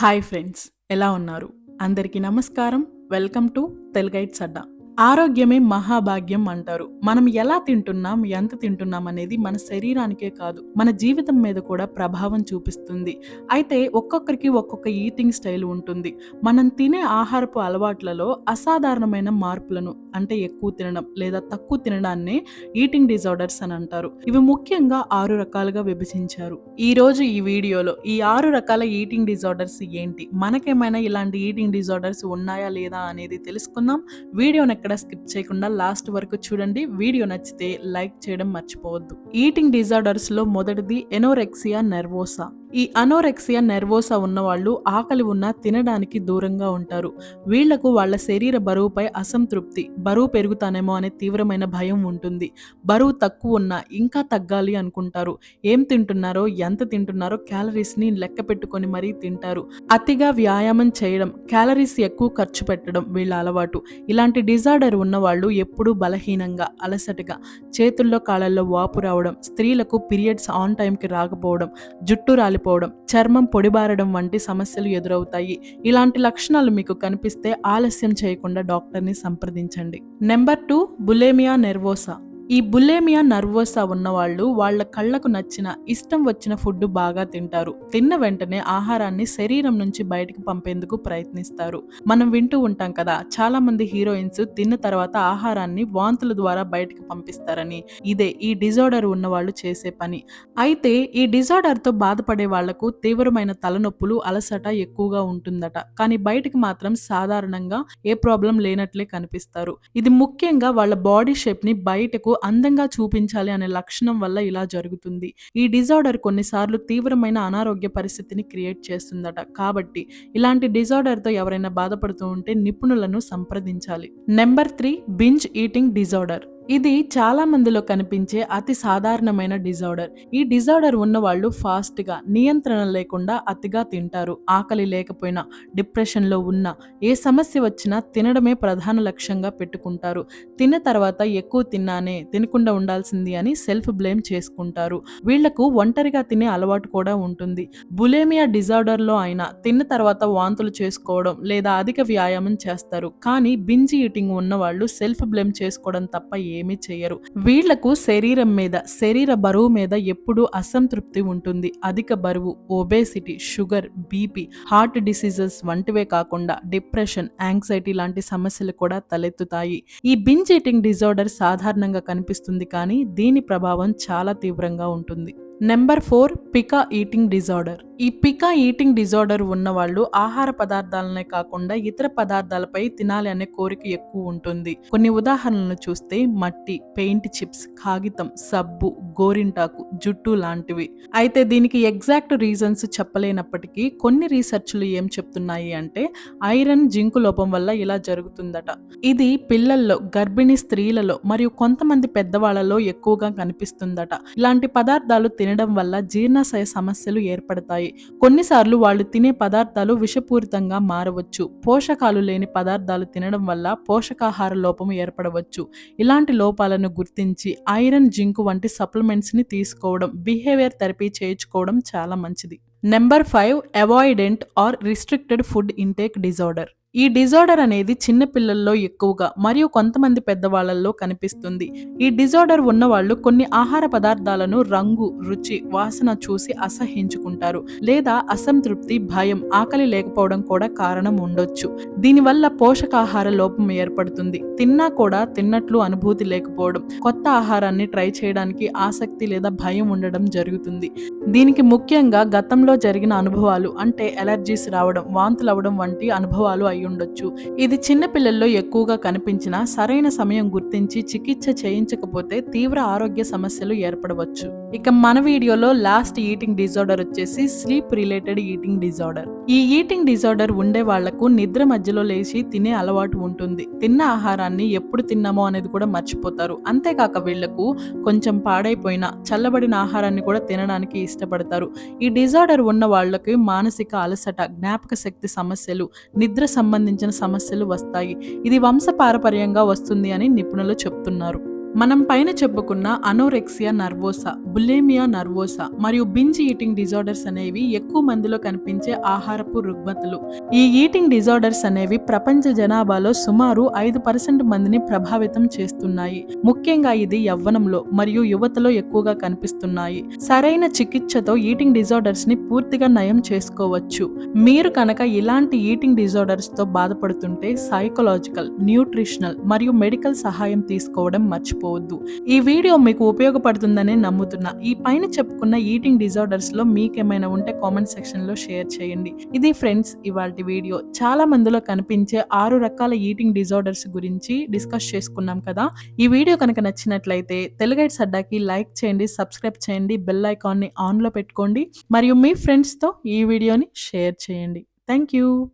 Hi friends ఎలా ఉన్నారు? అందరికీ నమస్కారం. వెల్కమ్ టు తెలుగైట్స్ అడ్డా ఆరోగ్యమే మహాభాగ్యం అంటారు. మనం ఎలా తింటున్నాం ఎంత తింటున్నాం అనేది మన శరీరానికే కాదు మన జీవితం మీద కూడా ప్రభావం చూపిస్తుంది. అయితే ఒక్కొక్కరికి ఒక్కొక్క ఈటింగ్ స్టైల్ ఉంటుంది. మనం తినే ఆహారపు అలవాట్లలో అసాధారణమైన మార్పులను అంటే ఎక్కువ తినడం లేదా తక్కువ తినడాన్ని ఈటింగ్ డిజార్డర్స్ అని అంటారు. ఇవి ముఖ్యంగా ఆరు రకాలుగా విభజించారు. ఈ రోజు ఈ వీడియోలో ఈ ఆరు రకాల ఈటింగ్ డిజార్డర్స్ ఏంటి? మనకేమైనా ఇలాంటి ఈటింగ్ డిజార్డర్స్ ఉన్నాయా లేదా అనేది తెలుసుకుందాం. వీడియోని ఎక్కడ స్కిప్ చేయకుండా లాస్ట్ వరకు చూడండి. వీడియో నచ్చితే లైక్ చేయడం మర్చిపోవద్దు. ఈటింగ్ డిజార్డర్స్లో మొదటిది ఎనోరెక్సియా నెర్వోసా. ఈ అనోరెక్సియా నెర్వోసా ఉన్నవాళ్ళు ఆకలి ఉన్నా తినడానికి దూరంగా ఉంటారు. వీళ్ళకు వాళ్ళ శరీర బరువుపై అసంతృప్తి బరువు పెరుగుతానేమో అనే తీవ్రమైన భయం ఉంటుంది. బరువు తక్కువ ఉన్నా ఇంకా తగ్గాలి అనుకుంటారు. ఏం తింటున్నారో ఎంత తింటున్నారో క్యాలరీస్ని లెక్క పెట్టుకొని మరీ తింటారు. అతిగా వ్యాయామం చేయడం క్యాలరీస్ ఎక్కువ ఖర్చు పెట్టడం వీళ్ళ అలవాటు. ఇలాంటి డిజార్డర్ ఉన్నవాళ్ళు ఎప్పుడూ బలహీనంగా అలసటగా చేతుల్లో కాళ్ళల్లో వాపు రావడం స్త్రీలకు పీరియడ్స్ ఆన్ టైంకి రాకపోవడం జుట్టు రాలిపోవడం చర్మం పొడిబారడం వంటి సమస్యలు ఎదురవుతాయి. ఇలాంటి లక్షణాలు మీకు కనిపిస్తే ఆలస్యం చేయకుండా డాక్టర్ని సంప్రదించండి. Number two bulimia nervosa. ఈ బులేమియా నర్వోసా ఉన్నవాళ్ళు వాళ్ళ కళ్ళకు నచ్చిన ఇష్టం వచ్చిన ఫుడ్ బాగా తింటారు. తిన్న వెంటనే ఆహారాన్ని శరీరం నుంచి బయటకు పంపేందుకు ప్రయత్నిస్తారు. మనం వింటూ ఉంటాం కదా చాలా మంది హీరోయిన్స్ తిన్న తర్వాత ఆహారాన్ని వాంతుల ద్వారా బయటకు పంపిస్తారని. ఇదే ఈ డిజార్డర్ ఉన్న వాళ్ళు చేసే పని. అయితే ఈ డిజార్డర్తో బాధపడే వాళ్ళకు తీవ్రమైన తలనొప్పులు అలసట ఎక్కువగా ఉంటుందట. కానీ బయటకు మాత్రం సాధారణంగా ఏ ప్రాబ్లం లేనట్లే కనిపిస్తారు. ఇది ముఖ్యంగా వాళ్ళ బాడీ షేప్ని బయటకు అందంగా చూపించాలి అనే లక్షణం వల్ల ఇలా జరుగుతుంది. ఈ డిజార్డర్ కొన్నిసార్లు తీవ్రమైన అనారోగ్య పరిస్థితిని క్రియేట్ చేస్తుందట. కాబట్టి ఇలాంటి డిజార్డర్తో ఎవరైనా బాధపడుతూ ఉంటే నిపుణులను సంప్రదించాలి. Number three binge eating disorder. ఇది చాలా మందిలో కనిపించే అతి సాధారణమైన డిజార్డర్. ఈ డిజార్డర్ ఉన్న వాళ్ళు ఫాస్ట్గా నియంత్రణ లేకుండా అతిగా తింటారు. ఆకలి లేకపోయినా డిప్రెషన్లో ఉన్నా ఏ సమస్య వచ్చినా తినడమే ప్రధాన లక్ష్యంగా పెట్టుకుంటారు. తిన్న తర్వాత ఎక్కువ తిన్నానే తినకుండా ఉండాల్సింది అని సెల్ఫ్ బ్లేమ్ చేసుకుంటారు. వీళ్ళకు ఒంటరిగా తినే అలవాటు కూడా ఉంటుంది. బులేమియా డిజార్డర్లో అయినా తిన్న తర్వాత వాంతులు చేసుకోవడం లేదా అధిక వ్యాయామం చేస్తారు. కానీ బింజి ఈటింగ్ ఉన్న వాళ్ళు సెల్ఫ్ బ్లేమ్ చేసుకోవడం తప్ప ఏమీ చేయరు. వీళ్ళకు శరీరం మీద శరీర బరువు మీద ఎప్పుడూ అసంతృప్తి ఉంటుంది. అధిక బరువు obesity sugar BP heart diseases వంటివే కాకుండా డిప్రెషన్ యాంగ్జైటీ లాంటి సమస్యలు కూడా తలెత్తుతాయి. ఈ బింజ్ ఈటింగ్ డిజార్డర్ సాధారణంగా కనిపిస్తుంది కానీ దీని ప్రభావం చాలా తీవ్రంగా ఉంటుంది. Number four pica eating disorder ఈ పికా ఈటింగ్ డిజార్డర్ ఉన్న వాళ్ళు ఆహార పదార్థాలనే కాకుండా ఇతర పదార్థాలపై తినాలి అనే కోరిక ఎక్కువ ఉంటుంది. కొన్ని ఉదాహరణలు చూస్తే మట్టి పెయింట్ చిప్స్ కాగితం సబ్బు గోరింటాకు జుట్టు లాంటివి. అయితే దీనికి ఎగ్జాక్ట్ రీజన్స్ చెప్పలేనప్పటికీ కొన్ని రీసెర్చ్లు ఏం చెప్తున్నాయి అంటే ఐరన్ జింకు లోపం వల్ల ఇలా జరుగుతుందట. ఇది పిల్లల్లో గర్భిణీ స్త్రీలలో మరియు కొంతమంది పెద్దవాళ్ళలో ఎక్కువగా కనిపిస్తుందట. ఇలాంటి పదార్థాలు తినడం వల్ల జీర్ణాశయ సమస్యలు ఏర్పడతాయి. కొన్నిసార్లు వాళ్ళు తినే పదార్థాలు విషపూరితంగా మారవచ్చు. పోషకాలు లేని పదార్థాలు తినడం వల్ల పోషకాహార లోపం ఏర్పడవచ్చు. ఇలాంటి లోపాలను గుర్తించి ఐరన్ జింక్ వంటి సప్లిమెంట్స్ని తీసుకోవడం బిహేవియర్ థెరపీ చేయించుకోవడం చాలా మంచిది. Number five avoidant or restrictive food intake disorder. ఈ డిజార్డర్ అనేది చిన్న పిల్లల్లో ఎక్కువగా మరియు కొంతమంది పెద్దవాళ్ళలో కనిపిస్తుంది. ఈ డిజార్డర్ ఉన్నవాళ్ళు కొన్ని ఆహార పదార్థాలను రంగు రుచి వాసన చూసి అసహించుకుంటారు లేదా అసంతృప్తి భయం ఆకలి లేకపోవడం కూడా కారణం ఉండొచ్చు. దీనివల్ల పోషకాహార లోపం ఏర్పడుతుంది. తిన్నా కూడా తిన్నట్లు అనుభూతి లేకపోవడం కొత్త ఆహారాన్ని ట్రై చేయడానికి ఆసక్తి లేదా భయం ఉండడం జరుగుతుంది. దీనికి ముఖ్యంగా గతంలో జరిగిన అనుభవాలు అంటే ఎలర్జీస్ రావడం వాంతులు అవడం వంటి అనుభవాలు అయ్యుండొచ్చు. ఉండొచ్చు ఇది చిన్న పిల్లల్లో ఎక్కువగా కనిపించిన సరైన సమయం గుర్తించి చికిత్స చేయించకపోతే తీవ్ర ఆరోగ్య సమస్యలు ఏర్పడవచ్చు. ఇక మన వీడియోలో లాస్ట్ ఈటింగ్ డిజార్డర్ వచ్చేసి స్లీప్ రిలేటెడ్ ఈటింగ్ డిజార్డర్. ఈ ఈటింగ్ డిజార్డర్ ఉండే వాళ్ళకు నిద్ర మధ్యలో లేచి తినే అలవాటు ఉంటుంది. తిన్న ఆహారాన్ని ఎప్పుడు తిన్నామో అనేది కూడా మర్చిపోతారు. అంతేకాక వీళ్ళకు కొంచెం పాడైపోయిన చల్లబడిన ఆహారాన్ని కూడా తినడానికి ఇష్టపడతారు. ఈ డిజార్డర్ ఉన్న వాళ్ళకి మానసిక అలసట జ్ఞాపక శక్తి సమస్యలు నిద్ర సంబంధించిన సమస్యలు వస్తాయి. ఇది వంశపారపర్యంగా వస్తుంది అని నిపుణులు చెప్తున్నారు. మనం పైన చెప్పుకున్న అనోరెక్సియా నర్వోసా బులేమియా నర్వోసా మరియు బింజ్ ఈటింగ్ డిజార్డర్స్ అనేవి ఎక్కువ మందిలో కనిపించే ఆహారపు రుగ్మతలు. ఈ ఈటింగ్ డిజార్డర్స్ అనేవి ప్రపంచ జనాభాలో సుమారు ఐదు పర్సెంట్ మందిని ప్రభావితం చేస్తున్నాయి. ముఖ్యంగా ఇది యవ్వనంలో మరియు యువతలో ఎక్కువగా కనిపిస్తున్నాయి. సరైన చికిత్సతో ఈటింగ్ డిజార్డర్స్ని పూర్తిగా నయం చేసుకోవచ్చు. మీరు కనుక ఇలాంటి ఈటింగ్ డిజార్డర్స్తో బాధపడుతుంటే సైకలాజికల్ న్యూట్రిషనల్ మరియు మెడికల్ సహాయం తీసుకోవడం మర్చిపోవద్దు. ఈ వీడియో మీకు ఉపయోగపడుతుందని నమ్ముతున్నాను. నమ్ముతున్నా ఈ పైన చెప్పుకున్న ఈటింగ్ డిజార్డర్స్లో మీకేమైనా ఉంటే కామెంట్ సెక్షన్లో షేర్ చేయండి. ఇది ఫ్రెండ్స్ ఇవాళ వీడియో చాలా మందిలో కనిపించే ఆరు రకాల ఈటింగ్ డిజార్డర్స్ గురించి డిస్కస్ చేసుకున్నాం కదా. ఈ వీడియో కనుక నచ్చినట్లయితే తెలుగైట్ సడ్డాకి లైక్ చేయండి సబ్స్క్రైబ్ చేయండి బెల్ ఐకాన్ని ఆన్లో పెట్టుకోండి. మరియు మీ ఫ్రెండ్స్తో ఈ వీడియోని షేర్ చేయండి. Thank you